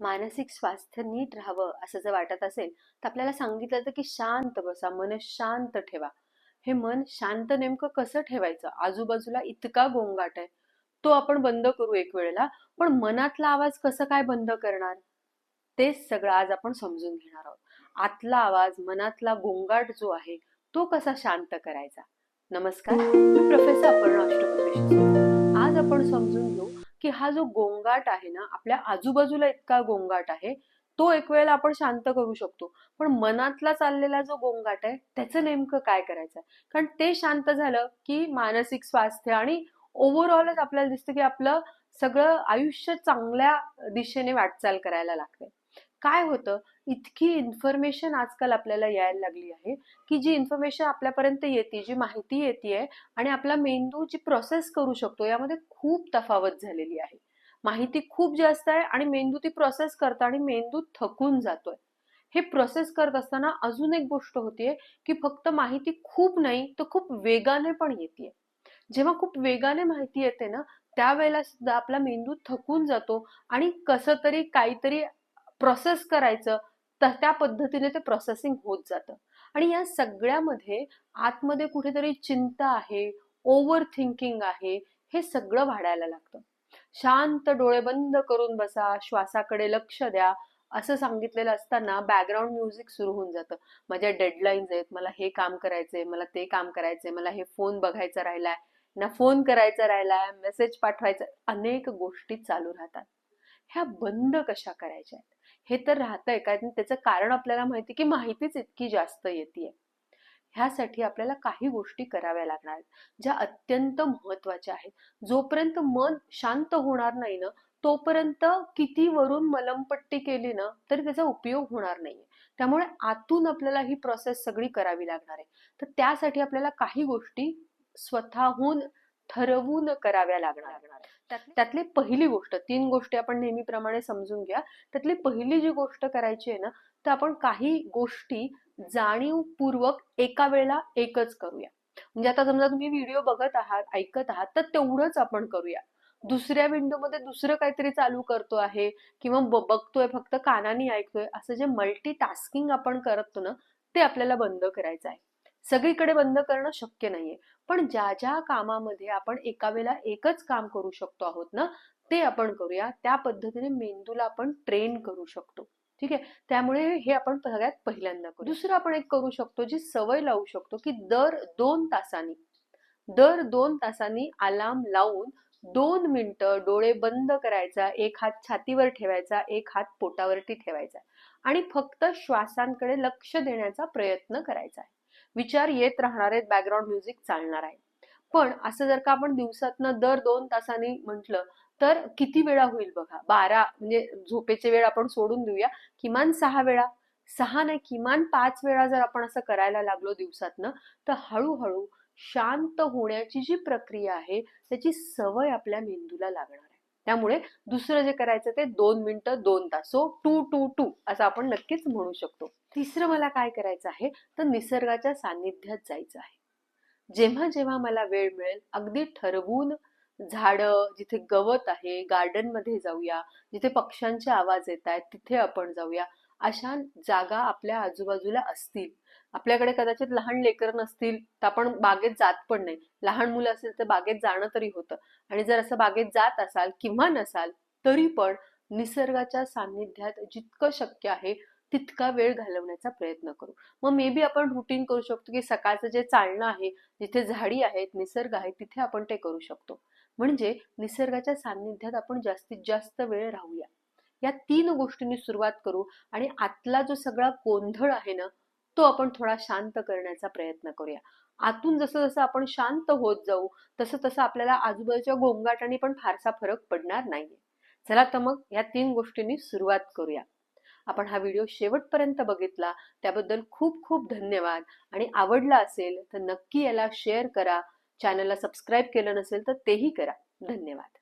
मानसिक स्वास्थ्य नीट राहावं असं जर वाटत असेल तर आपल्याला सांगितलं जातं की शांत बसा मन शांत ठेवा. हे मन शांत नेमकं कसं ठेवायचं? आजूबाजूला इतका गोंगाट आहे. तो आपण बंद करू एक वेळेला पण मनातला आवाज कसं काय बंद करणार? तेच सगळं आज आपण समजून घेणार आहोत. आतला आवाज मनातला गोंगाट जो आहे तो कसा शांत करायचा? नमस्कार. मी प्रोफेसर अपर्णा आज आपण समजून की हा जो गोंगाट आहे ना आपल्या आजूबाजूला इतका गोंगाट आहे तो एक वेळेला आपण शांत करू शकतो. पण मनातला चाललेला जो गोंगाट आहे त्याचं नेमकं काय करायचं? कारण ते शांत झालं की मानसिक स्वास्थ्य आणि ओव्हरऑलच आपल्याला दिसतं की आपलं सगळं आयुष्य चांगल्या दिशेने वाटचाल करायला लागते काय होतं? इतकी इन्फॉर्मेशन आजकाल आपल्याला यायला लागली आहे की जी इन्फॉर्मेशन आपल्यापर्यंत येते जी माहिती येते आणि आपला मेंदू जी प्रोसेस करू शकतो यामध्ये खूप तफावत झालेली आहे. माहिती खूप जास्त आहे आणि मेंदू ती प्रोसेस करतो आणि मेंदू थकून जातोय. हे प्रोसेस करत असताना अजून एक गोष्ट होतीये की फक्त माहिती खूप नाही तर खूप वेगाने पण येते जेव्हा खूप वेगाने माहिती येते ना त्यावेळेला सुद्धा आपला मेंदू थकून जातो आणि कसं तरी काहीतरी प्रोसेस करायचं तर त्या पद्धतीने ते प्रोसेसिंग होत जातं. आणि या सगळ्यामध्ये आतमध्ये कुठेतरी चिंता आहे ओव्हर थिंकिंग आहे हे सगळं वाढायला लागतं. शांत डोळे बंद करून बसा श्वासाकडे लक्ष द्या असं सांगितलेलं असताना बॅकग्राऊंड म्युझिक सुरू होऊन जातं. माझ्या डेडलाईन्स आहेत मला हे काम करायचंय मला ते काम करायचंय मला हे फोन बघायचा राहिलाय ना फोन करायचा राहिलाय मेसेज पाठवायचा अनेक गोष्टी चालू राहतात. ह्या बंद कशा करायच्या आहेत? हे तर राहतंय. कारण त्याचं कारण आपल्याला माहिती की माहितीच इतकी जास्त येते ह्यासाठी आपल्याला काही गोष्टी कराव्या लागणार आहेत. ज्या अत्यंत महत्त्वाच्या आहेत. जोपर्यंत मन शांत होणार नाही ना तोपर्यंत किती वरून मलमपट्टी केली ना तरी त्याचा उपयोग होणार नाहीये. त्यामुळे आतून आपल्याला ही प्रोसेस सगळी करावी लागणार आहे. तर त्यासाठी आपल्याला काही गोष्टी स्वतःहून ठरवून कराव्या लागणार त्यातली पहिली गोष्ट तीन गोष्टी आपण नेहमीप्रमाणे समजून घ्या. त्यातली पहिली जी गोष्ट करायची आहे ना तर आपण काही गोष्टी जाणीवपूर्वक एका वेळेला एकच करूया. म्हणजे आता समजा तुम्ही व्हिडिओ बघत आहात ऐकत आहात तर तेवढंच आपण करूया. दुसऱ्या विंडोमध्ये दुसरं काहीतरी चालू करतो आहे किंवा बघतोय फक्त कानाने ऐकतोय असं जे मल्टी टास्किंग आपण करतो ना ते आपल्याला बंद करायचं आहे. सगळीकडे बंद करणं शक्य नाहीये. पण ज्या ज्या कामामध्ये आपण एका वेळेला एकच काम करू शकतो आहोत ना ते आपण करूया. त्या पद्धतीने मेंदूला आपण ट्रेन करू शकतो. ठीक आहे? त्यामुळे हे आपण सगळ्यात पहिल्यांदा करू दुसरं आपण एक करू शकतो जी सवय लावू शकतो की दर दोन तासांनी दर दोन तासांनी अलार्म लावून दोन मिनटं डोळे बंद करायचा एक हात छातीवर ठेवायचा एक हात पोटावरती ठेवायचा आणि फक्त श्वासांकडे लक्ष देण्याचा प्रयत्न करायचा आहे. विचार येत राहणार आहेत बॅकग्राऊंड म्युझिक चालणार आहे. पण असं जर का आपण दिवसातनं दर दोन तासांनी म्हटलं तर किती वेळा होईल बघा? बारा म्हणजे झोपेचे वेळ आपण सोडून देऊया किमान सहा वेळा. सहा नाही किमान पाच वेळा जर आपण असं करायला लागलो दिवसातनं तर हळूहळू शांत होण्याची जी प्रक्रिया आहे त्याची सवय आपल्या मेंदूला लागणार आहे. त्यामुळे दुसरं जे करायचं ते दोन मिनिटं दोन तास. सो टू टू टू असं आपण नक्कीच म्हणू शकतो. तिसरं मला काय करायचं आहे? तर निसर्गाच्या सान्निध्यात जायचं आहे. जेव्हा जेव्हा मला वेळ मिळेल अगदी ठरवून झाडं जिथे गवत आहे गार्डनमध्ये जाऊया जिथे पक्ष्यांचे आवाज येत आहेत तिथे आपण जाऊया. अशा जागा आपल्या आजूबाजूला असतील. आपल्याकडे कदाचित लहान लेकर नसतील तर आपण बागेत जात पण नाही. लहान मुलं असेल तर बागेत जाणं तरी होतं. आणि जर असं बागेत जात असाल किंवा नसाल तरी पण निसर्गाच्या सान्निध्यात जितकं शक्य आहे तितका वेळ घालवण्याचा प्रयत्न करू. मग मे बी आपण रुटीन करू शकतो की सकाळचं जे चालणं आहे जिथे झाडी आहेत निसर्ग आहे तिथे आपण ते करू शकतो. म्हणजे निसर्गाच्या सान्निध्यात आपण जास्तीत जास्त वेळ राहूया. या तीन गोष्टींनी सुरुवात करू आणि आतला जो सगळा गोंधळ आहे ना तो आपण थोडा शांत करण्याचा प्रयत्न करूया. आतून जसं जसं आपण शांत होत जाऊ तसं तसं आपल्याला आजूबाजूच्या गोंगाटाने पण फारसा फरक पडणार नाहीये. चला तर मग या तीन गोष्टींनी सुरुवात करूया. आपण हा व्हिडिओ शेवटपर्यंत बघितला त्याबद्दल खूप खूप धन्यवाद. आणि आवडला असेल तर नक्की याला शेअर करा. चॅनलला सबस्क्राईब केलं नसेल तर तेही करा. धन्यवाद.